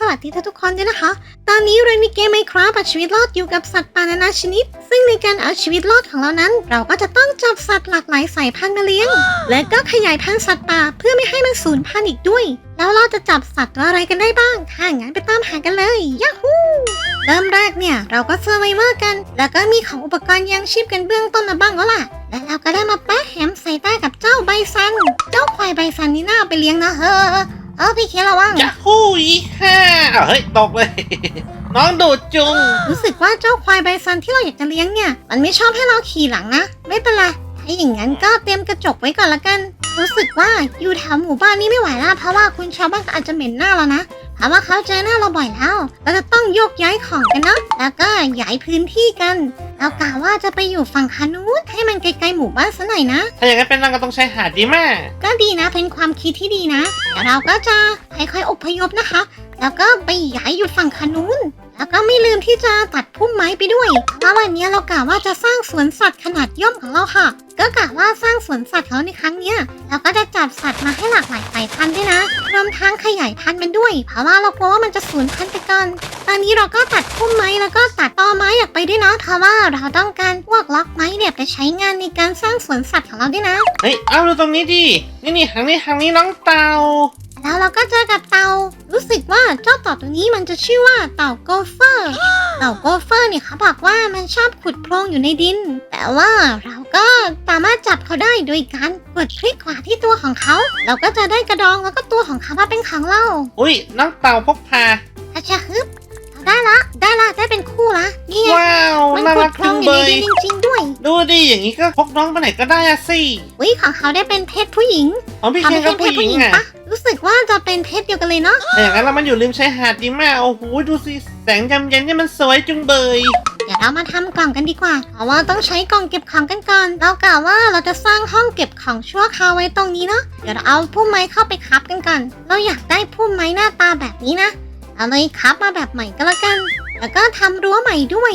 สวัสดีทุกๆคนด้วยนะคะ ตอนนี้เราในเกมไมครับเอาชีวิตรอดอยู่กับสัตว์ป่านานาชนิด ซึ่งในการเอาชีวิตรอดของเรานั้น เราก็จะต้องจับสัตว์หลากหลายสายพันธุ์มาเลี้ยง และก็ขยายพันธุ์สัตว์ป่าเพื่อไม่ให้มันสูญพันธุ์อีกด้วย แล้วเราจะจับสัตว์ตัวอะไรกันได้บ้าง ถ้างั้นไปตามหากันเลยยาฮูเริ่มแรกเนี่ยเราก็เซอร์ไวเวอร์กัน แล้วก็มีของอุปกรณ์ยังชีพกันเบื้องต้นมาบ้างแล้วล่ะ และเราก็ได้มาแปะแฮมใส่ใต้กับเจ้าใบซัน เจ้าควายใบซันนี่น่าเอาไปเลี้ยงนะเฮ้อ เออพี่เคระวังยาฮูอีฮ่าเอาเฮ้ยตกเลย น้องดูดจุง รู้สึกว่าเจ้าควายใบซันที่เราอยากจะเลี้ยงเนี่ย มันไม่ชอบให้เราขี่หลังนะ ไม่เป็นไรถ้าอย่างนั้นก็เตรียมกระจกไว้ก่อนละกัน รู้สึกว่าอยู่แถวหมู่บ้านนี้ไม่ไหวละเพราะว่าคุณชาวบ้านก็อาจจะเหม็นหน้าเรานะ เพราะว่าเขาเจอหน้าเราบ่อยแล้ว เราจะต้องโยกย้ายของกันเนาะ แล้วก็ย้ายพื้นที่กัน เรากะว่าจะไปอยู่ฝั่งคานู้นให้มันไกลๆหมู่บ้านซะหน่อยนะ ถ้าอย่างนั้นเป็นนั่งก็ต้องใช้หาดดีมากก็ดีนะ เป็นความคิดที่ดีนะเดี๋ยวเราก็จะค่อยๆอพยพนะคะ แล้วก็ไปย้ายอยู่ฝั่งคานูนแล้วก็ไม่ลืมที่จะตัดพุ่มไม้ไปด้วย เพราะวันนี้เรากะว่าจะสร้างสวนสัตว์ขนาดย่อมของเราค่ะ ก็กะว่าสร้างสวนสัตว์ของเราในครั้งเนี้ยเราก็จะจับสัตว์มาให้หลากหลายสายพันธุ์ด้วยนะ รวมทั้งขยายพันธุ์มันด้วย เพราะว่าเรากลัวว่ามันจะสูญพันธุ์ไปก่อนตอนนี้เราก็ตัดพุ่มไม้แล้วก็ตัดตอไม้ออกไปด้วยนะเพราะว่าเราต้องการพวกล็อกไม้เนี่ยไปใช้งานในการสร้างสวนสัตว์ของเราด้วยนะ เฮ้ย เอาดูตรงนี้ดิ นี่นี่ทางนี้ทางนี้น้องเต่า แล้วเราก็เจอกับเต่ารู้สึกว่าเจ้าเต่าตัวนี้มันจะชื่อว่าเต่าโกเฟอร์ เต่าโกเฟอร์เนี่ยเขาบอกว่ามันชอบขุดโพรงอยู่ในดิน แต่ว่าเราก็สามารถจับเขาได้โดยการกดคลิกขวาที่ตัวของเขา เราก็จะได้กระดองแล้วก็ตัวของเขามาเป็นของเรา อุ้ยน้องเต่าพกพา ถ้าจะฮึบเรา ได้ละ ได้ละ ได้เป็นคู่ละนี่ไงว้าวมันน่าขุรัดกโพรจังงอยู่เลในยดินจริงๆด้วยดูดิอย่างนี้ก็พกน้องไปไหนก็ได้อะสิวิของเขาได้เป็นเพศผู้หญิงอ๋อพี่เขาเคนไม่ก็ใช่เพผู้ศหญิผู้งหญิงอะปะรู้สึกว่าจะเป็นเพศเดียวกันเลยเนาะแต่อย่างนั้นเรามันอยู่ริมชายหาดดีมากโอ้โหดูสิแสงยำเย็นเนี่ยมันสวยจุงเบยเดี๋ยวเรามาทำกล่องกันดีกว่าเพราะว่าต้องใช้กล่องเก็บของกันก่อนเรากล่าวว่าเราจะสร้างห้องเก็บของชั่วคราวไว้ตรงนี้เนาะเดี๋ยวเราเอาพุ่มไม้เข้าไปคับกันก่อนเราอยากได้พุ่มไม้หน้าตาแบบนี้นะ เอาเลยคับมาแบบใหม่ก็แล้วกัน แล้วก็ทำรั้วใหม่ด้วย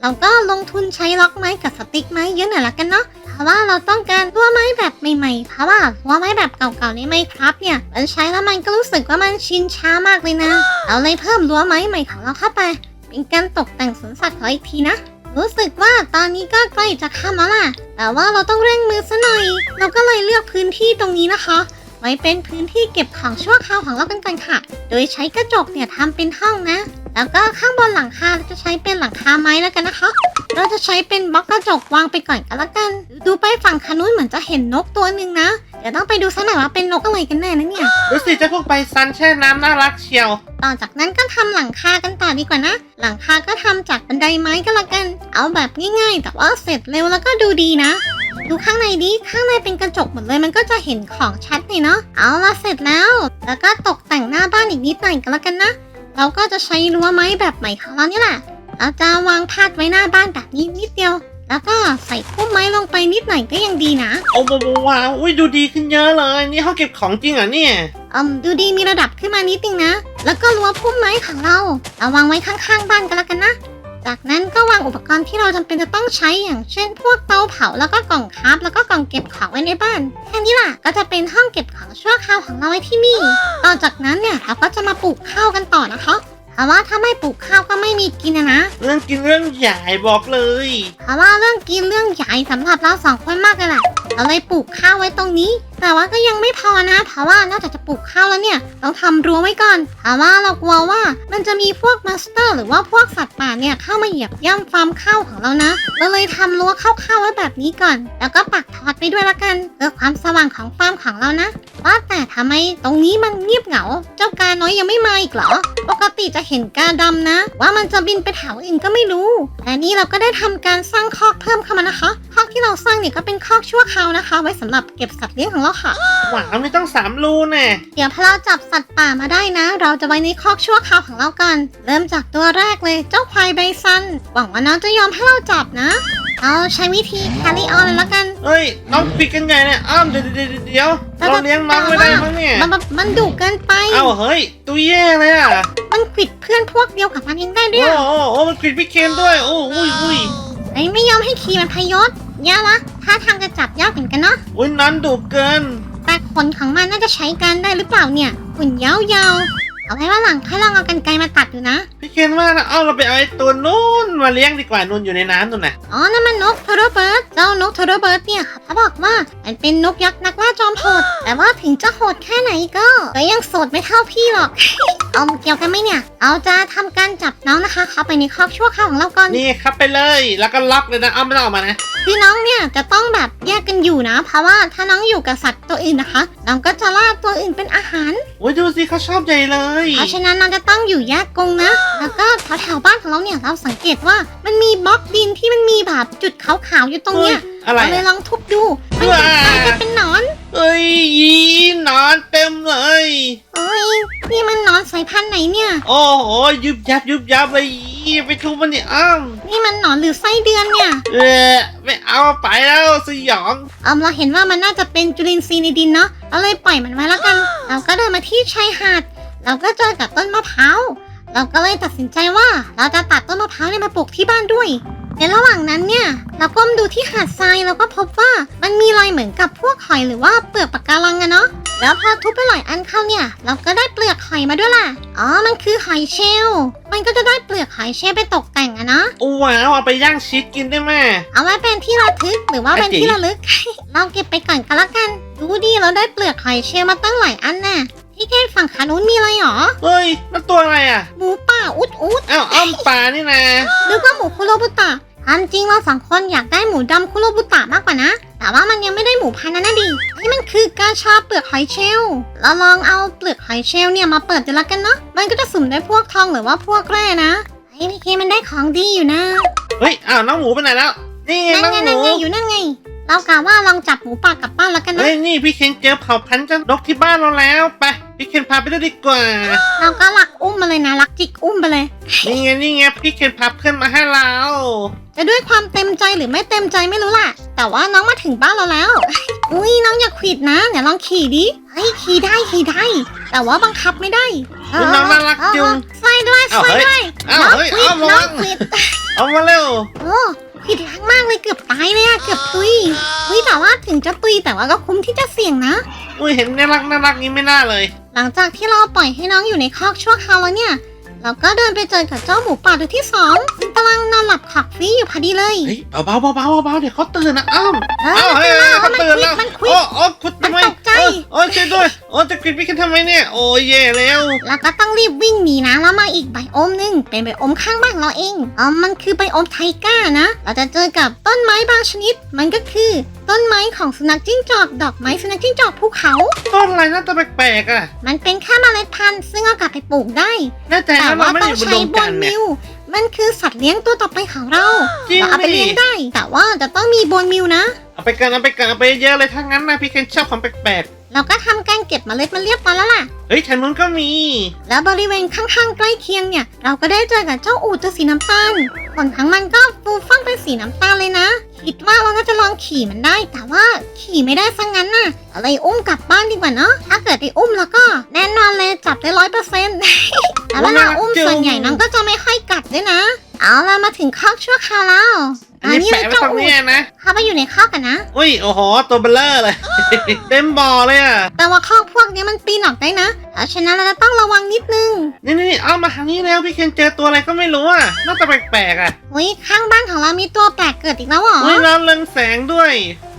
เราก็ลงทุนใช้ล็อกไม้กับสติ๊กไม้เยอะหน่อยละกันเนาะ เพราะว่าเราต้องการรั้วไม้แบบใหม่ๆ เพราะว่ารั้วไม้แบบเก่าๆในไมครับเนี่ย มันใช้แล้วมันก็รู้สึกว่ามันชินช้ามากเลยนะ เอาเลยเพิ่มรั้วไม้ใหม่ของเราเข้าไป เป็นการตกแต่งสวนสัตว์ของเราอีกทีนะรู้สึกว่าตอนนี้ก็ใกล้จะค่ำแล้วล่ะ แต่ว่าเราต้องเร่งมือซะหน่อย เราก็เลยเลือกพื้นที่ตรงนี้นะคะ ไว้เป็นพื้นที่เก็บของชั่วคราวของเรากันก่อนค่ะ โดยใช้กระจกเนี่ยทำเป็นห้องนะ แล้วก็ข้างบนหลังคาเราจะใช้เป็นหลังคาไม้แล้วกันนะคะ เราจะใช้เป็นบล็อกกระจกวางไปก่อนกันละกัน ดูไปฝั่งคานุนเหมือนจะเห็นนกตัวหนึ่งนะ เดี๋ยวต้องไปดูซะหน่อยว่าเป็นนกอะไรกันแน่นะเนี่ย ดูสิเจ้าพวกใบซันแช่น้ำน่ารักเชียว ต่อจากนั้นก็ทำหลังคากันต่อดีกว่านะ หลังคาก็ทำจากบันไดไม้ก็แล้วกัน เอาแบบง่ายๆ แต่ว่าเสร็จเร็วแล้วก็ดูดีนะ ดูข้างในดิ ข้างในเป็นกระจกหมดเลย มันก็จะเห็นของชัดเลยเนาะ เอาละเสร็จแล้ว แล้วก็ตกแต่งหน้าบ้านอีกนิดหน่อยก็แล้วกันนะ เราก็จะใช้รั้วไม้แบบใหม่ของเรานี่แหละ เราจะวางพาดไว้หน้าบ้านแบบนี้นิดเดียว แล้วก็ใส่พุ่มไม้ลงไปนิดหน่อยก็ยังดีนะ โอ้โหว้าวอุ้ยดูดีขึ้นเยอะเลย นี่เขาเก็บของจริงเหรอเนี่ย อืม ดูดีมีระดับขึ้นมานิดนึงนะ แล้วก็รั้วพุ่มไม้ของเราเอาวางไว้ข้างๆบ้านกันแล้วกันนะ จากนั้นก็วางอุปกรณ์ที่เราจำเป็นจะต้องใช้อย่างเช่น พวกเตาเผาแล้วก็กล่องคราฟแล้วก็กล่องเก็บของไว้ในบ้านแค่นี้ล่ะก็จะเป็นห้องเก็บของชั่วคราวของเราไว้ที่นี่ ต่อจากนั้นเนี่ยเราก็จะมาปลูกข้าวกันต่อนะคะเพราะว่าถ้าไม่ปลูกข้าวก็ไม่มีกินนะนะเรื่องกินเรื่องใหญ่บอกเลย เพราะว่าเรื่องกินเรื่องใหญ่สำหรับเราสองคนมากเลยแหละเราเลยปลูกข้าวไว้ตรงนี้ แต่ว่าก็ยังไม่พอนะ เพราะว่านอกจากจะปลูกข้าวแล้วเนี่ย ต้องทำรั้วไว้ก่อน เพราะว่าเรากลัวว่ามันจะมีพวกมาสเตอร์หรือว่าพวกสัตว์ป่าเนี่ยเข้ามาเหยียบย่ำฟาร์มข้าวของเรานะ เราเลยทำรั้วข้าวๆไว้แบบนี้ก่อน แล้วก็ปักทอดไปด้วยละกันเพื่อความสว่างของฟาร์มของเรานะว่าแต่ทำไมตรงนี้มันเงียบเหงา เจ้ากาน้อยยังไม่มาอีกเหรอ ปกติจะเห็นกาดำนะ ว่ามันจะบินไปแถวอื่นก็ไม่รู้แต่นี่เราก็ได้ทำการสร้างคอกเพิ่มเข้ามานะคะคอกที่เราสร้างเนี่ยก็เป็นคอกชั่วคราวนะคะ ไว้สำหรับเก็บสัตว์เลี้ยงของเราค่ะว้าวไม่ต้องสามรูแน่เดี๋ยวพอเราจับสัตว์ป่ามาได้นะ เราจะไว้ในคอกชั่วคราวของเราก่อนเริ่มจากตัวแรกเลยเจ้าควายไบซัน หวังว่าน้องจะยอมให้เราจับนะ เอาใช้วิธี carry on เลยละกันเฮ้ย น้องปิดกันใหญ่เนี่ยอ้าวเดี๋ยวเดี๋ยวเดี๋ยวเดี๋ยวเราเลี้ยงน้องไม่ได้มั้งเนี่ยมันมันมันดุเกินไป เอ้าเฮ้ยตัวแย่เลยอะมันขวิดเพื่อนพวกเดียวกับมันเองได้ด้โอ้วยโหโอ้มันปิดพี่เคนด้วย โอ้อุ้ยอุ้ยไอ้ไม่ยอมให้ขี่มันพยศยากละ ถ้าทางจะจับยากเหมือนกันเนาะอุ้ยนั้นดุเกิน แต่ขนของมันน่าจะใช้การได้หรือเปล่าเนี่ยขนยาวๆเอาไว้ว่าหลังค่อยลองเอากันไกรมาตัดดูนะ พี่เคนว่านะเอาเราไปเอาไอ้ตัวนู้นมาเลี้ยงดีกว่านู่นอยู่ในน้ำนู่นน่ะอ๋อนั่นมันนกโทโรเบิร์ดเจ้านกโทโรเบิร์ดเนี่ยเขาบอกว่ามันเป็นนกยักษ์นักล่าจอมโหด แต่ว่าถึงจะโหดแค่ไหนก็ก็ยังโสดไม่เท่าพี่หรอก เอาเกี่ยวกันไหมเนี่ย เอาจะทำการจับน้องนะคะ เข้าไปในคอกชั่วคราวของเราก่อนนี่ครับไปเลยแล้วก็ล็อกเลยนะเอาไม่ต้องออกมานะคือน้องเนี่ยจะต้องแบบแยกกันอยู่นะ เพราะว่าถ้าน้องอยู่กับสัตว์ตัวอื่นนะคะน้องก็จะล่าตัวอื่นเป็นอาหารโอ้ยดูสิเขาชอบใหญ่เลย เพราะฉะนั้นเราจะต้องอยู่แยกกรงนะ แล้วก็แถวๆบ้านของเราเนี่ยเราสังเกตว่ามันมีบล็อกดินที่มันมีแบบจุดขาวๆอยู่ตรงเนี้ยฮ้อะไรเราเลยอะลองทุบดูมันจะกลายเป็นเป็นหนอนเอ้ยยีหนอนเต็มเลยเอ้ยนี่มันหนอนสายพันธุ์ไหนเนี่ย โอ้โหยุบยับยุบยับเลยยีไปทุบมันนี่อ้ำนี่มันหนอนหรือไส้เดือนเนี่ย เออไม่เอาไปแล้วสยองเออเราเห็นว่ามันน่าจะเป็นจุลินทรีย์ในดินเนาะเราเลยปล่อยมันไว้แล้วกัน เราก็เดินมาที่ชายหาดเราก็เจอกับต้นมะพร้าว เราก็เลยตัดสินใจว่าเราจะตัดต้นมะพร้าวเนี่ยมาปลูกที่บ้านด้วย ในระหว่างนั้นเนี่ย เราก้มดูที่หาดทรายเราก็พบว่ามันมีรอยเหมือนกับพวกหอยหรือว่าเปลือกปะการังอะเนาะแล้วพอทุบไปหลายอันเข้าเนี่ย เราก็ได้เปลือกหอยมาด้วยล่ะอ๋อมันคือหอยเชลล์มันก็จะได้เปลือกหอยเชลล์ไปตกแต่งอะเนาะว้าวเอาไปย่างชีสกินได้ไหมเอาไว้เป็นที่ระทึกหรือว่าเป็นอะจิ๋ที่ระลึก เราเก็บไปก่อนก็แล้วกัน ดูดีเราได้เปลือกหอยเชลล์มาตั้งหลายอันน่ะ พี่เกณฝั่งขานู้นมีอะไรหรอ เฮ้ยนั่นตัวอะไรอะ หมูป่าอุดอุดอ้าวอ้อมปลานี่นะหรือว่าหมูคุโรบุตะความจริงเราสองคนอยากได้หมูดำคุโรบุตะมากกว่านะ แต่ว่ามันยังไม่ได้หมูพันธุ์นั้นนะดินี่มันคือกาชาเปลือกหอยเชลล์เราลองเอาเปลือกหอยเชลล์เนี่ยมาเปิดดูแล้วกันเนาะ มันก็จะสุ่มได้พวกทองหรือว่าพวกแร่นะไอ้พี่เคมันได้ของดีอยู่นะ เฮ้ย อ้าวน้องหมูไปไหนแล้ว นี่ไงนั่นน้องไงหนั่นมูไงอยู่นั่นไง เรากะว่าลองจับหมูป่ากลับบ้านแล้วกันนะ เฮ้ยนี่พี่เคนเจอเผ่าพันธุ์เจ้านกที่บ้านเราแล้วไป พี่เคนพาไปด้วยดีกว่า เราก็ลักอุ้มมาเลยนะลักจิกอุ้มไปเลย นี่ไงนี่ไงพี่เคนพาเพื่อนมาให้เรา จะด้วยความเต็มใจหรือไม่เต็มใจไม่รู้ล่ะ แต่ว่าน้องมาถึงบ้านเราแล้ว อุ้ยน้องอย่าขวิดนะเดี๋ยวลองขี่ดิเฮ้ยขี่ได้ขี่ได้ แต่ว่าบังคับไม่ได้คุณน้องน่ารักจุงไส้ด้วยอ้าวไส้เฮ้ยด้วยอ้าวน้องเฮ้ยขวิดอ้าวระน้วัองงขวิดเอามาเร็วโอ้ผิดแรงมากเลยเกือบตายเลยอะเกือบตุยเฮ้ยแต่ว่าถึงจะตุยแต่ว่าก็คุ้มที่จะเสี่ยงนะ อุ้ยเห็นน่ารักน่ารักนี้ไม่น่าเลย หลังจากที่เราปล่อยให้น้องอยู่ในคอกชั่วคราวแล้วเนี่ย เราก็เดินไปเจอกับเจ้าหมูป่าตัวที่สองซึ่งกำลังนอนหลับขอกฟรีอยู่พอดีเลย เฮ้ยเบาๆเบาๆเบาๆเดี๋ยวเขาตื่นนะอ้ำเฮ้เอ้ายเฮ้ยมันเขาควิตื่ดนแล้วมันควิดโอ้โอ้คุดทำไมมันตกใจ โอ้โอ้ช่วยด้วยโอ้จะควิดพี่เคนทำไมเนี่ยโอ้ยแย่แล้วแล้วก็ต้องรีบวิ่งหนีนะแล้วมาอีกไบโอมหนึงเป็นไบโอมข้างบ้านเราเองอ๋อมันคือไบโอมไทก้านะ เราจะเจอกับต้นไม้บางชนิด มันก็คือ ต้นไม้ของสุนัขจิ้งจอกดอกไม้สุนัขจิ้งจอกภูเขา ต้นอะไรน่าจะแปลกๆอะ มันเป็นแค่เมล็ดพันธุ์ซึ่งเอากลับไปปลูกได้ แน่ใจแต่นะเราว่าไม่ต้ได้องอยู่บนใช้ดงบกันนเนี่ย มิว มันคือสัตว์เลี้ยงตัวต่อไปของเราจริงเราเอาไปดิ เลี้ยงได้ แต่ว่าจะต้องมีบนมิวนะ เอาไปกันเอาไปกันเอาไปเยอะเลยถ้างั้นนะพี่เคนชอบของแปลก เราก็ทำการเก็บเมล็ดมาเรียบร้อยแล้วล่ะๆเฮ้ยทางนู้นก็มี แล้วบริเวณข้างๆใกล้เคียงเนี่ย เราก็ได้เจอกับเจ้าอูดตัวสีน้ำตาลขนทั้งมันก็ฟูฟ่องเป็นสีน้ำตาลเลยนะ คิดว่าเราน่าจะลองขี่มันได้ แต่ว่าขี่ไม่ได้ซะงั้นน่ะอะไรอุ้มกลับบ้านดีกว่าเนาะถ้าเกิดได้อุ้มแล้วก็แน่นอนเลยจับได้ร้อยเปอร์เซ็นต์แต่เวลาอุ้มส่วนใหญ่น้องก็จะไม่ค่อยกัดด้วยนะ เอาละมาถึงคอกชั่วคราวแล้ว อันนี้เลแปะยไว้เจ้าตรงอูนี้ดนะเข้าไปอยู่ในคอกกันนะ อุ้ย โอ้โห ตัวเบลเลอร์เลย เต็มบ่อเลยอะ แต่ว่าคอกพวกนี้มันปีนออกได้นะเพราะฉะนั้นเราจะต้องระวังนิดนึง นี่นี่เอามาทางนี้แล้วพี่เคนเจอตัวอะไรก็ไม่รู้อะน่าจะแปลกๆอะอุ้ยข้างบ้านของเรามีตัวแปลกเกิดอีกแล้วเหรออุ้ยแล้วเรืองแสงด้วย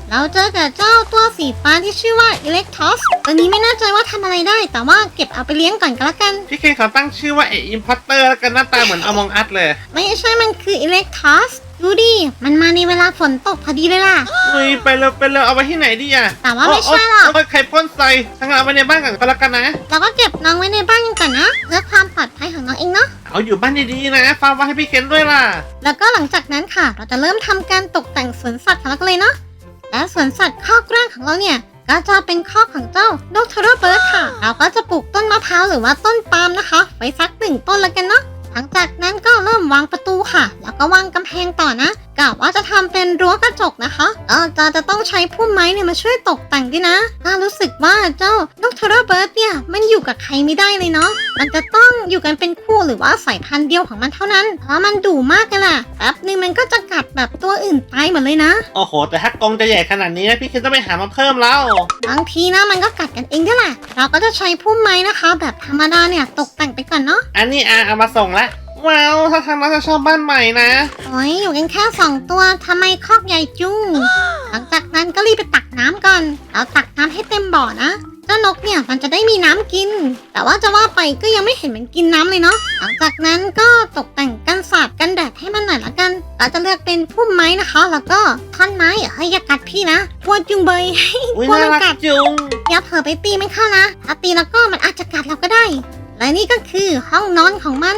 เราเจอกับเจ้าตัวสีฟ้าที่ชื่อว่า Electos ตัวนี้ไม่แน่ใจว่าทำอะไรได้ แต่ว่าเก็บเอาไปเลี้ยงก่อนก็แล้วกัน พี่เคนเขาตั้งชื่อว่าเออิมพอร์เตอร์แล้วกันหน้าตาเหมือนอมองอัดเลย ไม่ใช่มันคือ Electos ดูดิ มันมาในเวลาฝนตกพอดีเลยล่ะอุ้ยไปเลยไปเลยเอาไว้ที่ไหนดีอะแต่ว่าไม่ใช่หรอก โยใครพ่นใส่ทั้งนั้นเอาไว้ในบ้านกันก็แล้วกันนะ เราก็เก็บน้องไว้ในบ้านกันก่อนนะเพื่อความปลอดภัยของน้องเองเนาะ เอาอยู่บ้านดีๆนะฝากไว้ให้พี่เคนด้วยล่ะ แล้วก็หลังจากนั้นค่ะ เราจะเริ่มทำการตกแต่งสวนสัตว์ของเรากันเลยเนาะ และสวนสัตว์คอกแรกของเราเนี่ย ก็จะเป็นคอกของเจ้านกทรเบิร์ดค่ะ เราก็จะปลูกต้นมะพร้าวหรือว่าต้นปาล์มนะคะ ไว้สักหนึ่งต้นแล้วกันเนาะ หลังจากนั้นก็เริ่มวางประตูค่ะ แล้วก็วางกำแพงต่อนะกะว่าจะทำเป็นรั้วกระจกนะคะเออจะจะต้องใช้พุ่มไม้เนี่ยมาช่วยตกแต่งด้วยนะถ้ารู้สึกว่าเจ้านกทรเบิร์ดเนี่ยมันอยู่กับใครไม่ได้เลยเนาะมันจะต้องอยู่กันเป็นคู่หรือว่าสายพันธุ์เดียวของมันเท่านั้นเพราะมันดุมากกันล่ะแป๊บนึงมันก็จะกัดแบบตัวอื่นตายหมดเลยนะโอ้โห แต่ถ้ากรงจะใหญ่ขนาดนี้นะพี่เคนต้องไปหามาเพิ่มแล้วบางทีนะมันก็กัดกันเองด้วยแหละเราก็จะใช้พุ่มไม้นะคะ แบบธรรมดาเนี่ยตกแต่งไปก่อนเนาะอันนี้อาเอามาส่งละ ว้าวถ้าทางเราจะชอบบ้านใหม่นะ โอ้ยอยู่กันแค่สองตัวทำไมคอกใหญ่จุ้ง หลังจากนั้นก็รีบไปตักน้ำก่อนแล้วตักน้ำให้เต็มบ่อนะ เจ้านกเนี่ยมันจะได้มีน้ำกิน แต่ว่าจะว่าไปก็ยังไม่เห็นมันกินน้ำเลยเนาะ หลังจากนั้นก็ตกแต่งกันสาดกันแดดให้มันหน่อยละกัน เราจะเลือกเป็นพุ่มไม้นะคะ แล้วก็ท่อนไม้เฮ้ยอย่ากัดพี่นะกลัวจุงเบยอุ้ยกลัวน่ามันรักกัดจุง อย่าเผลอไปตีมันเข้านะถ้าตีแล้วก็มันอาจจะกัดเราก็ได้ และนี่ก็คือห้องนอนของมัน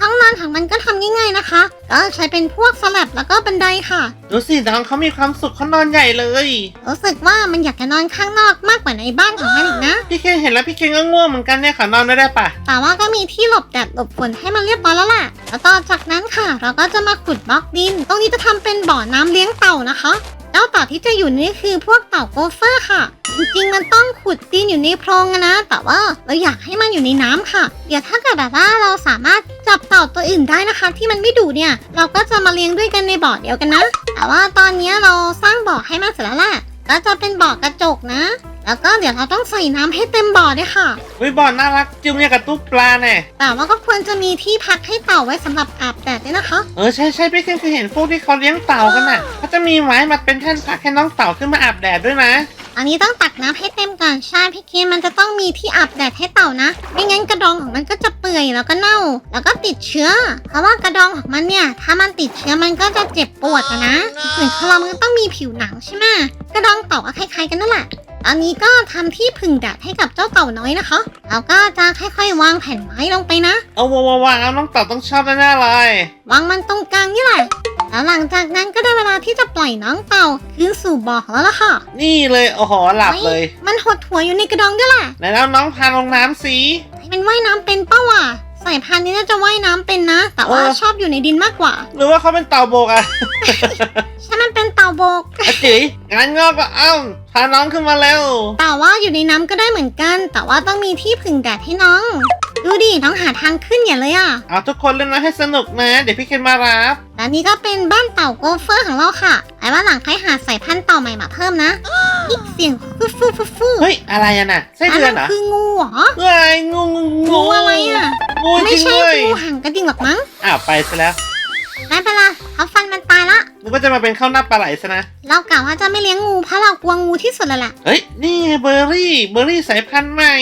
ห้องนอนของมันก็ทำง่ายๆนะคะ ก็ใช้เป็นพวกสลับแล้วก็บันไดค่ะ ดูสิน้องเขามีความสุขเขานอนใหญ่เลย รู้สึกว่ามันอยากจะนอนข้างนอกมากกว่าในบ้านของมันอีกนะ พี่เคนเห็นแล้วพี่เคนก็ง่วงเหมือนกันเนี่ยขอนอนไม่ได้ปะแต่ว่าก็มีที่หลบแดดหลบฝนให้มันเรียบร้อยแล้วล่ะ แล้วต่อจากนั้นค่ะ เราก็จะมาขุดบล็อกดิน ตรงนี้จะทำเป็นบ่อน้ำเลี้ยงเต่านะคะ เจ้าเต่าที่จะอยู่นี่คือพวกเต่าโกเฟอร์ค่ะ จริงๆมันต้องขุดดินอยู่ในโพรงอะนะ แต่ว่าเราอยากให้มันอยู่ในน้ำค่ะ เดี๋ยวถ้าเกิดแบบว่าเราสามารถจับเต่าตัวอื่นได้นะคะ ที่มันไม่ดุเนี่ย เราก็จะมาเลี้ยงด้วยกันในบ่อเดียวกันนะ แต่ว่าตอนนี้เราสร้างบ่อให้มันเสร็จแล้วแหละก็จะเป็นบ่อกระจกนะ แล้วก็เดี๋ยวเราต้องใส่น้ำให้เต็มบ่อด้วยค่ะ วิบอลน่ารักจุงเนี่ยกับตุ๊กปลาแน่แต่ว่าก็ควรจะมีที่พักให้เต่าไว้สำหรับอาบแดดด้วยนะคะ เออใช่ใช่พี่เคนเคยเห็นพวกที่เขาเลี้ยงเต่ากันน่ะเขาจะมีไม้มาเป็นแท่นพักให้น้องเต่าขึ้นมาอาบแดดด้วยนะ อันนี้ต้องตักน้ำให้เต็มก่อนใช่พี่เคนมันจะต้องมีที่อาบแดดให้เต่านะ ไม่งั้นกระดองของมันก็จะเปื่อยแล้วก็เน่า แล้วก็ติดเชื้อ เพราะว่ากระดองของมันเนี่ย ถ้ามันติดเชื้อมันก็จะเจ็บปวดอะนะเหมือนของเรามันก็ต้องมีผิวหนังใช่ไหมกระดองเต่าก็คล้ายๆกันนั่นแหละ อันนี้ก็ทำที่ผึ่งแดดให้กับเจ้าเต่าน้อยนะคะแล้วก็จะค่อยๆ วางแผ่นไม้ลงไปนะเอาว้าวว้าวน้องเต่าต้องชอบแน่ๆเลยวางมันตรงกลางนี่แหละแล้วหลังจากนั้นก็ได้เวลาที่จะปล่อยน้องเต่าคืนสู่บ่อของเราแล้วค่ะ นี่เลยโอ้โหหลับเลย มันหดหัวอยู่ในกระดองด้วยแหละไหนแล้วน้องพาลงน้ำสิให้มันว่ายน้ำเป็นเป้าอะสายพันธุ์นี้น่าจะว่ายน้ำเป็นนะ แต่ว่าเออชอบอยู่ในดินมากกว่า หรือว่าเขาเป็นเต่าโบกอะใช่มันเป็นเต่าโบกอะจิ๋ยงานงอกก็เอ้าพาน้องขึ้นมาเร็วแต่ว่าอยู่ในน้ำก็ได้เหมือนกัน แต่ว่าต้องมีที่ผึ่งแดดให้น้อง ดูดิน้องหาทางขึ้นอย่าเลยอะ เอาทุกคนเล่นน้ำให้สนุกนะ เดี๋ยวพี่เคนมารับ และนี่ก็เป็นบ้านเต่าโกเฟอร์ของเราค่ะไอ้ว่าหลังค่อยหาสายพันธุ์เต่าใหม่มาเพิ่มนะอีกเสียงฟูฟูฟูฟูเฮ้ย อะไรอะน่ะไส้อันเดือนั้นนเหรอคืองูเหรอ เฮ้ยงูงูงูอะไรอะงูจไม่ริงใช่เลยงูหางกระดิ่งหรอกมั้ง อ้าวไปซะแล้ว ไม่เป็นไรเขาฟันมันตายละนึกว่าจะมาเป็นข้าวหน้าปลาไหลซะนะ เรากะว่าจะไม่เลี้ยงงูเพราะเรากลัวงูที่สุดเลยแหละเฮ้ย นี่ไงเบอร์รี่ เบอร์รี่สายพันธุ์ใหม่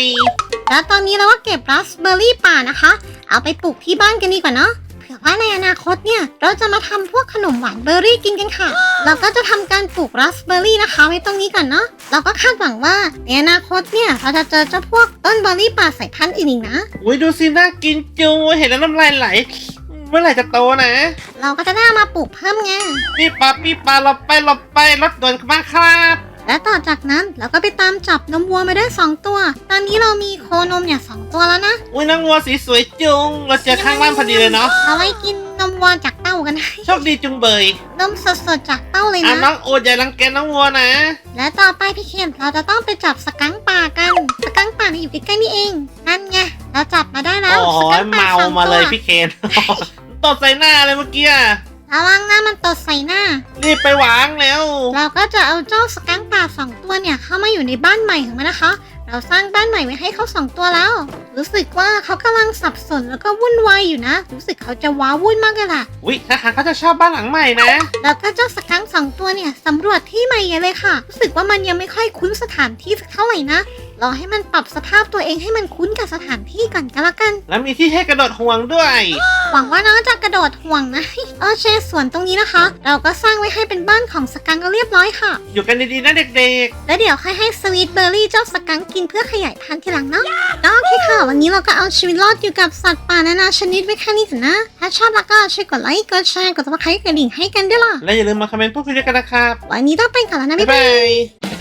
แล้วตอนนี้เราก็เก็บราสเบอร์รี่ป่านะคะ เอาไปปลูกที่บ้านกันดีกว่าเนาะ เผื่อว่าในอนาคตเนี่ย เราจะมาทำพวกขนมหวานเบอร์รี่กินกันค่ะ เราก็จะทำการปลูกราสเบอร์รี่นะคะไว้ตรงนี้ก่อนเนาะ เราก็คาดหวังว่าในอนาคตเนี่ยเราจะเจอเจ้าพวกต้นเบอร์รี่ป่าสายพันธุ์อื่นอีกนะ อุ้ยดูสิน่ากินจูเห็นแล้วน้ำลายไหล เมื่อไหร่จะโตนะ เราก็จะได้เอามาปลูกเพิ่มไง พี่ปลาพี่ปลาหลบไปหลบไปรถด่วนมาครับ และต่อจากนั้นเราก็ไปตามจับนมวัวมาได้สองตัว ตอนนี้เรามีโคนมเนี่ยสองตัวแล้วนะอุ้ยนางวัวสีสวยจุง เราเจอข้างบ้านพอดีเลยเนาะ เอาไว้กินนมวัวจากเต้ากันโชคดีจุงเบยนมสดๆจากเต้าเลยอะนะน้องโอ๊ตอย่ารังแกน้องวัวนะ และต่อไปพี่เคนเราจะต้องไปจับสกังค์ป่ากัน สกังค์ป่าเนี่ยอยู่ใกล้ๆนี่เอง นั่นไง เราจับมาได้แล้ว โอ้โหสกังค์ป่าเมาสองมาตัเลวยพี่เคน ตดใส่หน้าเลยเมื่อกี้อะระวังนะมันตดใส่หน้า รีบไปวางแล้ว เราก็จะเอาเจ้าสกังค์ป่าสองตัวเนี่ยเข้ามาอยู่ในบ้านใหม่ของมันนะคะ เราสร้างบ้านใหม่ไว้ให้เขาสองตัวแล้ว รู้สึกว่าเขากำลังสับสนแล้วก็วุ่นวายอยู่นะ รู้สึกเขาจะว้าวุ่นมากเลยล่ะ อุ้ยถ้าทางเขาจะชอบบ้านหลังใหม่นะ แล้วก็เจ้าสกังค์สองตัวเนี่ยสำรวจที่ใหม่เลยค่ะ รู้สึกว่ามันยังไม่ค่อยคุ้นสถานที่สักเท่าไหร่นะ รอให้มันปรับสภาพตัวเองให้มันคุ้นกับสถานที่ก่อนก็แล้วกัน แล้วมีที่ให้กระโดดห่วงด้วย หวังว่าน้องจะกระโดดห่วงนะโอเคส่วนตรงนี้นะคะ เราก็สร้างไว้ให้เป็นบ้านของสกังค์ก็เรียบร้อยค่ะ อยู่กันดีๆนะเด็กแล้วเดี๋ยวค่อยให้สวีทเบอร์รี่เจ้าสกังค์กินเพื่อขยายพันธุ์ทีหลังเนาะก็โอเคค่ะ วันนี้เราก็เอาชีวิตรอดอยู่กับสัตว์ป่านานาชนิดไว้แค่นี้ก่อนนะ ถ้าชอบแล้วก็ช่วยกดไลค์กดแชร์กดซับสไครต์กระดิ่งให้กันด้วยล่ะๆ และอย่าลืมมาคอมเมนต์พูดคุยด้วยกันนะครับวันนี้ต้องไปก่อนแล้วนะบ๊าบ๊ายยบาย บาย